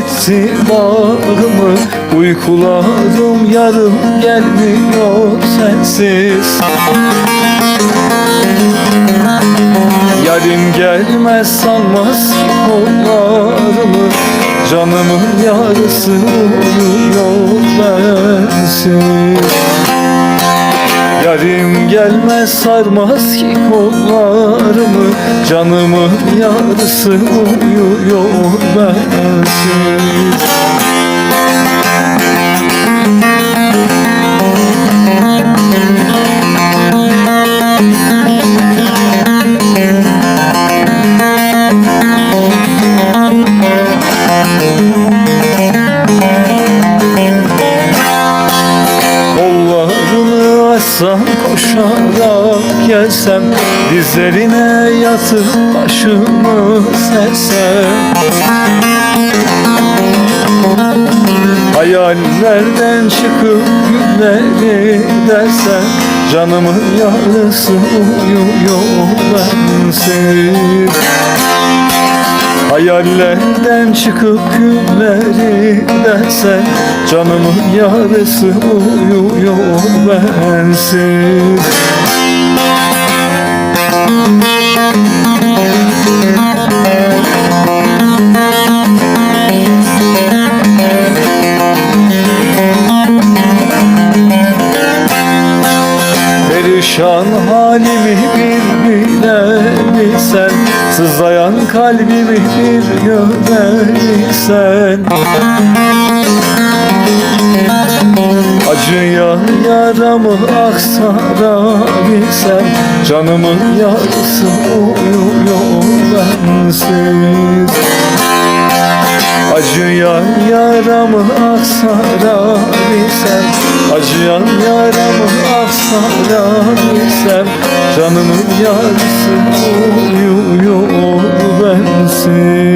Etti bağrımı Uykularım yarım gelmiyor sensiz. Yarim gelmez sanmaz kollarımı. Canımın yarısı uyuyor bensiz. Yarim gelmez sarmaz ki kollarımı Canımın yarısı uyuyor bensiz Açsam koşarak gelsem Dizlerine yatıp başımı sersem. Hayallerden çıkıp günleri dersen Canımın yarısı uyuyor bensiz Hayallerden çıkıp günleri dersen Canımın yarısı uyuyor bensiz. Perişan halimi bir bilebilsen Sızlayan kalbimi bir görebilsen Acıyan yaramı aksarabilsem Canımın yarısı uyuyor bensiz Acıyan yaramı aksarabilsem Acıyan yaramı aksarabilsem Canımın yarısı uyuyor bensiz